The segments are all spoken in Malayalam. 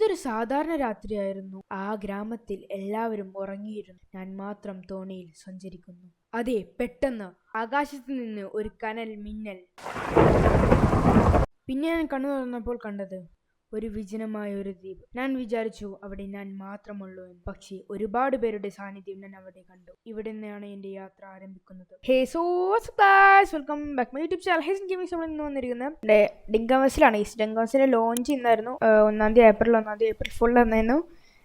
ഇതൊരു സാധാരണ രാത്രിയായിരുന്നു. ആ ഗ്രാമത്തിൽ എല്ലാവരും ഉറങ്ങിയിരുന്നു. ഞാൻ മാത്രം തോണിയിൽ സഞ്ചരിക്കുന്നു. അതെ പെട്ടെന്ന്. ആകാശത്ത് നിന്ന് ഒരു കനൽ മിന്നൽ. പിന്നെ ഞാൻ കണ്ണു തുറന്നപ്പോൾ കണ്ടത് ഒരു വിജനമായ ഒരു ദ്വീപ്. ഞാൻ വിചാരിച്ചു അവിടെ ഞാൻ മാത്രമുള്ളൂ എന്ന്. പക്ഷേ ഒരുപാട് പേരുടെ സാന്നിധ്യം ഞാൻ അവിടെ കണ്ടു. ഇവിടെ നിന്നാണ് എന്റെ യാത്ര ആരംഭിക്കുന്നത്. Hey so welcome back my YouTube channel. Hessen games നമ്മൾ ഇന്ന് വന്നിരിക്കുന്നത് ഡിങ്കമസിലാണ് ഈസ് ഡിങ്കമസിന്റെ ലോഞ്ച് ചെയ്യുന്നായിരുന്നു ഒന്നാം തീയതി ഏപ്രിൽ ഒന്നാം തീയതി ഏപ്രിൽ ഫുൾ എന്നായിരുന്നു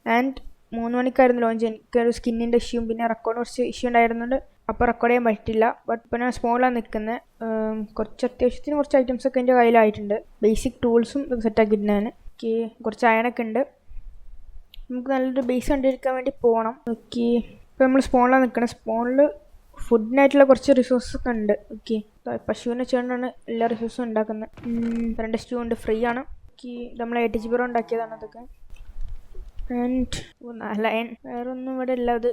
ആൻഡ് മൂന്ന് മണിക്കായിരുന്നു ലോഞ്ച് എനിക്കൊരു സ്കിന്നിന്റെ ഇഷ്യൂവും പിന്നെ റെക്കോർഡ് കുറച്ച് ഇഷ്യൂ ഉണ്ടായിരുന്നുണ്ട്. അപ്പോൾ റെക്കോർഡ് ചെയ്യാൻ പറ്റില്ല ബട്ട് ഇപ്പോൾ ഞാൻ സ്മോളാണ് നിൽക്കുന്നത് കുറച്ച് അത്യാവശ്യത്തിന് കുറച്ച് ഐറ്റംസ് ഒക്കെ എന്റെ കയ്യിലായിട്ടുണ്ട്. ബേസിക് ടൂൾസും സെറ്റ് ആക്കിയിട്ടുണ്ട് ഞാൻ ഓക്കെ കുറച്ച് അയണൊക്കെ ഉണ്ട്. നമുക്ക് നല്ലൊരു ബേസ് കണ്ടിരിക്കാൻ വേണ്ടി പോകണം ഓക്കെ ഇപ്പോൾ നമ്മൾ സ്പോണിലാണ് നിൽക്കണം സ്പോണിൽ ഫുഡിനായിട്ടുള്ള കുറച്ച് റിസോഴ്സ് ഒക്കെ ഉണ്ട്. ഓക്കെ പശുവിനെ വെച്ചുകൊണ്ടാണ് എല്ലാ റിസോഴ്സും ഉണ്ടാക്കുന്നത്. രണ്ട് സ്റ്റൂ ഉണ്ട്. ഫ്രീ ആണ്. ഓക്കെ നമ്മൾ എ ടി ജി ബിറോ ഉണ്ടാക്കിയതാണ് അതൊക്കെ. ആൻഡ് ലയൺ വേറെ ഒന്നും ഇവിടെ ഇല്ല. അത്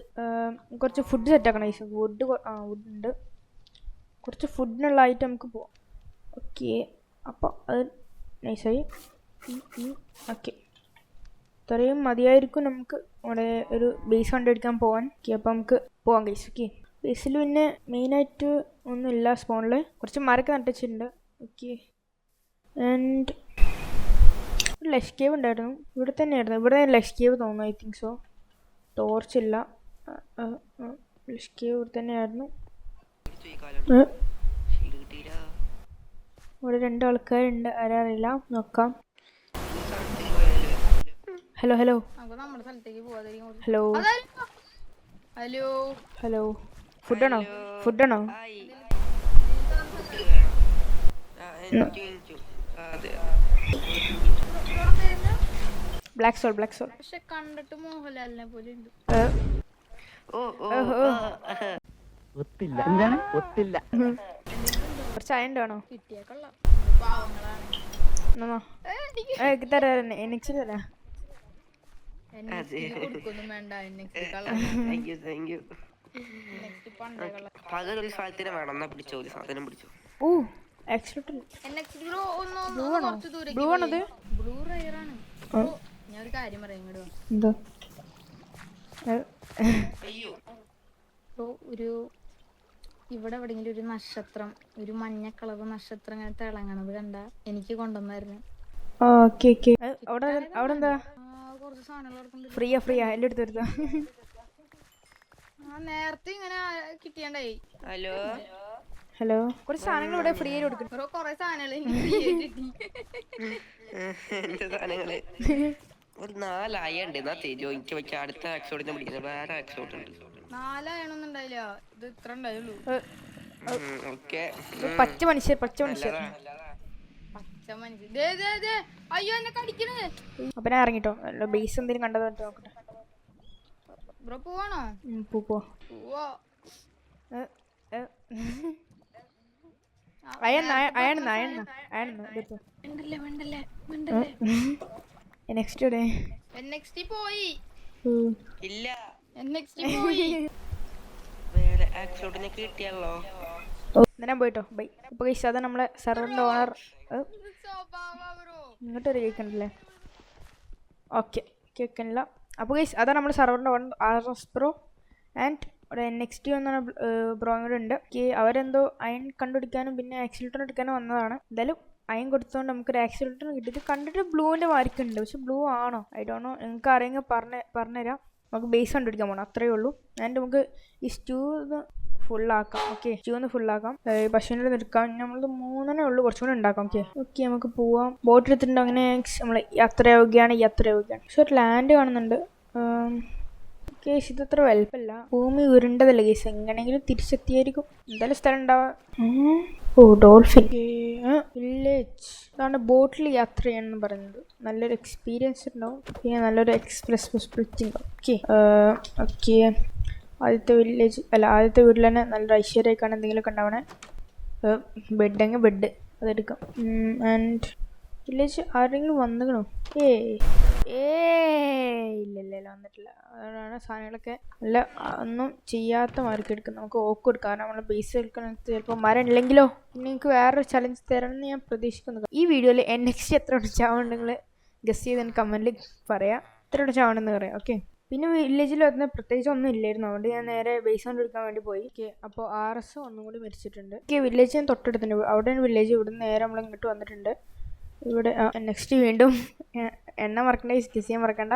കുറച്ച് ഫുഡ് സെറ്റ് ആക്കണം. ഈ വുഡ് ആ വുഡ് ഉണ്ട്. കുറച്ച് ഫുഡിനുള്ള ഐറ്റം നമുക്ക് പോവാം. ഓക്കെ അപ്പോൾ അത് നൈസായി ഓക്കെ ഇത്രയും മതിയായിരിക്കും നമുക്ക് അവിടെ ഒരു ബേസ് കണ്ടെടുക്കാൻ പോകാൻ ഓക്കെ അപ്പോൾ നമുക്ക് പോകാം ഗൈസ് ഓക്കെ ബേസിൽ പിന്നെ മെയിനായിട്ട് ഒന്നുമില്ല സ്പോണിൽ കുറച്ച് മരക്ക് നട്ടിച്ചിട്ടുണ്ട് ഓക്കെ ആൻഡ് ഒരു ലഷ് കേവ് ഉണ്ടായിരുന്നു. ഇവിടെ തന്നെയായിരുന്നു. ഇവിടെ ലഷ് കേവ് തോന്നുന്നു ഐ തിങ്ക് സോ ടോർച്ച് ഇല്ല. ലഷ് കേവ് ഇവിടെ തന്നെയായിരുന്നു. ഇവിടെ രണ്ട് ആൾക്കാരുണ്ട്. ആരറിയില്ല. നോക്കാം. Hello hello. Hello. Hello? Hello. ഫുഡാണോ? ഫുഡാണോ? ബ്ലാക്ക് സോൾ ബ്ലാക്ക് സോൾ പക്ഷെ കണ്ടിട്ട് മോഹൻലാലിനെ പോലെ ഉണ്ട്. ഒത്തില്ല. എന്താണ്? ഒത്തില്ല. കുറച്ച് വേണോ? കിട്ടിയാ കൊള്ളാം. എനിക്ക് തരാം എനിക്ക് വേണം. എന്നാ പിടിച്ചോ? ഒരു സാധനം പിടിച്ചോ? ഓ എക്സ്ട്രാ നെക്സ്റ്റ് ബ്രോ ഒന്ന് ഒന്ന് കുറച്ച് ദൂരേക്ക് ബ്ലൂ ആണത്? ബ്ലൂ റയർ ആണ്. ബ്രോ ഞാൻ ഒരു കാര്യം പറയാം ഇങ്ങോട്ട്. എന്താ? ഒരു ഇവിടെ എവിടെയെങ്കിലും ഒരു നക്ഷത്രം ഒരു മഞ്ഞ കളർ നക്ഷത്രം ഇങ്ങനെ തിളങ്ങണത് കണ്ട എനിക്ക് കൊണ്ടുവന്നായിരുന്നു. അവിടെ എന്താ? കുറച്ച് സാധനങ്ങൾ ഫ്രീയാ ഫ്രീയാ. എന്റെ അടുത്ത് എടുത്താ നേരത്തെ ഇങ്ങനെ കിട്ടിയണ്ടായി. ഹലോ? ഹലോ? കുറച്ച് സാധനങ്ങൾ ഇവിടെ ഫ്രീ ആയിട്ട് കൊടുക്കും കൊറേ സാധനങ്ങൾ ഒരു നാലായ ഉണ്ട് എന്നാ തരുമോ എനിക്ക് വെച്ചാൽ അടുത്ത ആക്സോഡിനെ പിടിക്കുന്നത് വേറെ ആക്സോഡ് ഉണ്ട് നാലായണൊന്നും ഉണ്ടായില്ല ഇത് ഇത്ര ഉണ്ടായുള്ളൂ ഓക്കെ പച്ച മനുഷ്യർ പച്ച മനുഷ്യർ പച്ച മനുഷ്യൻ ദേ ദേ ദേ അയ്യോ എന്നെ കടിക്കണേ അപ്പൊ ഞാൻ ഇറങ്ങിട്ടോ ബേസ് എന്തെങ്കിലും കണ്ടത് നോക്കട്ടെ ബ്രോ പോവാണോ ഉം, പോ പോ. അയണ്ണ അയണ്ണ അയണ്ണ അയണ്ണ എടുത്തോ മിണ്ടല്ലേ മിണ്ടല്ലേ മിണ്ടല്ലേ നെക്സ്റ്റ് ഇവിടെ എൻഎക്സ്ടി പോയി. ഇല്ല. എൻഎക്സ്ടി പോയി. വേറെ ആക്സോഡിനെ കിട്ടിയല്ലോ ഞാൻ പോയിട്ടോ. ബൈ. ഇപ്പൊ ഗൈസ് അതാ നമ്മളെ സെർവറിന്റെ ഓണർ ഇങ്ങോട്ട് ഒരു കേൾക്കണില്ലേ ഓക്കെ കേൾക്കണില്ല അപ്പോൾ ഗൈസ് അതാണ് നമ്മുടെ സെർവറിന്റെ owner R S pro and ഇവിടെ നെക്സ്റ്റ് വന്ന ബ്രോ കൂടെ ഉണ്ട് അവരെന്തോ അയൺ കണ്ടുപിടിക്കാനും പിന്നെ ആക്സിലേറ്റർ എടുക്കാനും വന്നതാണ്. എന്തായാലും അയൺ കൊടുത്തോണ്ട് നമുക്കൊരു ആക്സിലേറ്റർ കിട്ടി ഇത് കണ്ടിട്ട് ബ്ലൂവിന്റെ മാർക്കുണ്ട് പക്ഷെ ബ്ലൂ ആണോ? ഐ ഡോണ്ട് നോ നിങ്ങൾക്ക് അറിയെങ്കിൽ പറഞ്ഞ് പറഞ്ഞുതരാം. നമുക്ക് ബേസ് കണ്ടുപിടിക്കാൻ പോകണം അത്രയേ ഉള്ളൂ. ആൻഡ് നമുക്ക് ഈ സ്റ്റൂ ഫുള്ളാക്കാം ഓക്കെ സ്റ്റൂ ഒന്ന് ഫുള്ളാക്കാം പശുവിന്റെ നിൽക്കാം നമ്മൾ മൂന്നെണ്ണേ ഉള്ളൂ. കുറച്ചും കൂടെ ഉണ്ടാക്കാം. ഓക്കെ ഓക്കെ നമുക്ക് പോവാം. ബോട്ട് എടുത്തിട്ടുണ്ട്? അങ്ങനെ നമ്മൾ യാത്രയാവുകയാണ് യാത്രയാവുകയാണ്. പക്ഷെ ഒരു ലാൻഡ് കാണുന്നുണ്ട്. കേസ് ഇതത്ര അത്ര വലുപ്പമല്ല ഭൂമി ഉരുണ്ടതല്ല കേസ്? എങ്ങനെങ്കിലും തിരിച്ചെത്തിയായിരിക്കും. എന്തായാലും സ്ഥലം ഉണ്ടാവാ. ഓ ഡോൾഫിൻ. വില്ലേജ്. അതാണ് ബോട്ടിൽ യാത്ര ചെയ്യണമെന്ന് പറയുന്നത്. നല്ലൊരു എക്സ്പീരിയൻസ് ഉണ്ടാവും. പിന്നെ നല്ലൊരു എക്സ്പ്രസ് ഫെസിലിറ്റി ഉണ്ടാവും. ഓക്കെ ഓക്കെ ആദ്യത്തെ വില്ലേജ് അല്ല ആദ്യത്തെ വീട്ടിൽ തന്നെ നല്ലൊരു ഐശ്വര്യമായിക്കാണ് എന്തെങ്കിലുമൊക്കെ ഉണ്ടാവണേ. ബെഡെങ്കിൽ ബെഡ് അതെടുക്കാം. ആൻഡ് വില്ലേജ് ആരെങ്കിലും വന്നിക്കണോ? ഏ ഇല്ല അതുകൊണ്ടാണ് സാധനങ്ങളൊക്കെ നല്ല ഒന്നും ചെയ്യാത്ത മാർക്ക് എടുക്കുന്നത്. നമുക്ക് ഓക്ക് കൊടുക്കാം കാരണം നമ്മളെ ബേസ് എടുക്കണം ചിലപ്പോൾ മരം ഇല്ലെങ്കിലോ നിങ്ങൾക്ക് വേറൊരു ചലഞ്ച് തരണം എന്ന് ഞാൻ പ്രതീക്ഷിക്കുന്നു. ഈ വീഡിയോയിൽ എൻ എക്സ് എത്ര ചാവുണ്ടെങ്കിൽ ഗസ് ചെയ്ത് എനിക്ക് കമന്റിൽ പറയാം. എത്ര ചാവണമെന്ന് പറയാം ഓക്കെ പിന്നെ വില്ലേജിൽ വരുന്ന പ്രത്യേകിച്ച് ഒന്നും ഇല്ലായിരുന്നു. അതുകൊണ്ട് ഞാൻ നേരെ ബേസ് കൊണ്ട് എടുക്കാൻ വേണ്ടി പോയി. അപ്പോൾ ആർ എസ് ഒന്നും കൂടി മരിച്ചിട്ടുണ്ട് ഓക്കെ വില്ലേജ് ഞാൻ തൊട്ടടുത്തുണ്ട്. അവിടെയാണ് വില്ലേജ് ഇവിടെ നേരെ നമ്മൾ ഇങ്ങോട്ട് വന്നിട്ടുണ്ട്. ഇവിടെ നെക്സ്റ്റ് വീണ്ടും എണ്ണ മറക്കണ്ട ഗസ് ചെയ്യാൻ മറക്കണ്ട.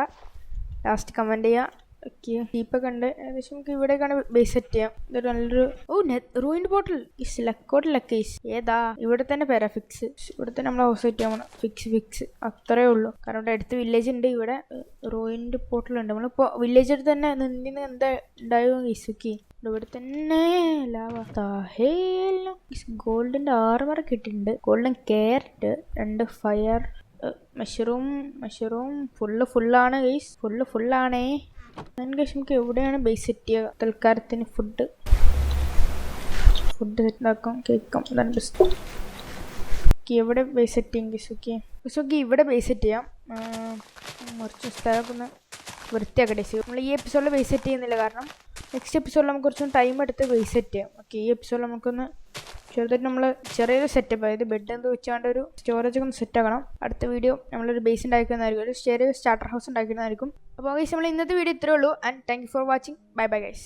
ലാസ്റ്റ് കമന്റ് ചെയ്യുക ഓക്കെ ജീപ്പൊക്കെ ഉണ്ട്. ഏകദേശം നമുക്ക് ഇവിടെയൊക്കെയാണ് ബേസ് സെറ്റ് ചെയ്യാം. ഇതൊരു നല്ലൊരു ഓ റൂയിൻഡ് ബോട്ടിൽ ഇസ് ലക്കോട്ട് ലക്കേസ് ഏതാ? ഇവിടെ തന്നെ പേരാ ഫിക്സ് ഇവിടെ തന്നെ നമ്മൾ ഹൗസ് സെറ്റ് ചെയ്യാൻ ഫിക്സ് ഫിക്സ് അത്രേ ഉള്ളൂ. കാരണം ഇവിടെ അടുത്ത് വില്ലേജ് ഉണ്ട്. ഇവിടെ റൂയിൻഡ് പോർട്ടൽ ഉണ്ട്. നമ്മളിപ്പോൾ വില്ലേജ് അടുത്ത് തന്നെ നിന്നിന്ന് എന്താ ഉണ്ടായോ ഇസുക്കി ഇവിടെ തന്നെ ഗോൾഡിന്റെ ആറുമറ കിട്ടിയിട്ടുണ്ട്. ഗോൾഡൻ കേരറ്റ് രണ്ട് ഫയർ മഷ്റൂം മഷ്റൂം ഫുള്ള് ഫുള്ളാണ് ഗൈസ് ഫുള്ള് ഫുള്ളാണേ ഗൈസ് നമുക്ക് എവിടെയാണ് ബേസ് സെറ്റ് ചെയ്യുക തൽക്കാലത്തിന് ഫുഡ് ഫുഡ് സെറ്റാക്കും കേൾക്കാം. അതാണ് എവിടെ ബേസ് സെറ്റ് ചെയ്യും ഓക്കെ ഗൈസ് ഓക്കെ ഇവിടെ ബേസ് സെറ്റ് ചെയ്യാം കുറച്ച് സ്ഥലമൊക്കെ ഒന്ന് വൃത്തിയാക്കട്ടെ നമ്മൾ ഈ എപ്പിസോഡിൽ ബേസ് സെറ്റ് ചെയ്യുന്നില്ല കാരണം നെക്സ്റ്റ് എപ്പിസോഡിൽ നമുക്ക് കുറച്ചും ടൈം എടുത്ത് ബേസ് സെറ്റ് ചെയ്യാം. ഓക്കെ ഈ എപ്പിസോഡിൽ നമുക്കൊന്ന് ചെറുതായിട്ട് നമ്മൾ ചെറിയൊരു സെറ്റപ്പ് അതായത് ബെഡ് എന്ത് വെച്ചാണ്ട് ഒരു സ്റ്റോറേജ് ഒക്കെ സെറ്റ് ആക്കണം. അടുത്ത വീഡിയോ നമ്മളൊരു ബേസ് ഉണ്ടാക്കുന്നതായിരിക്കും ഒരു ചെറിയ സ്റ്റാർട്ടർ ഹൗസ് ഉണ്ടാക്കുന്നതായിരിക്കും അപ്പോൾ ഗൈസ് നമ്മൾ ഇന്നത്തെ വീഡിയോ ഇത്രേ ഉള്ളൂ. And thank for watching bye bye guys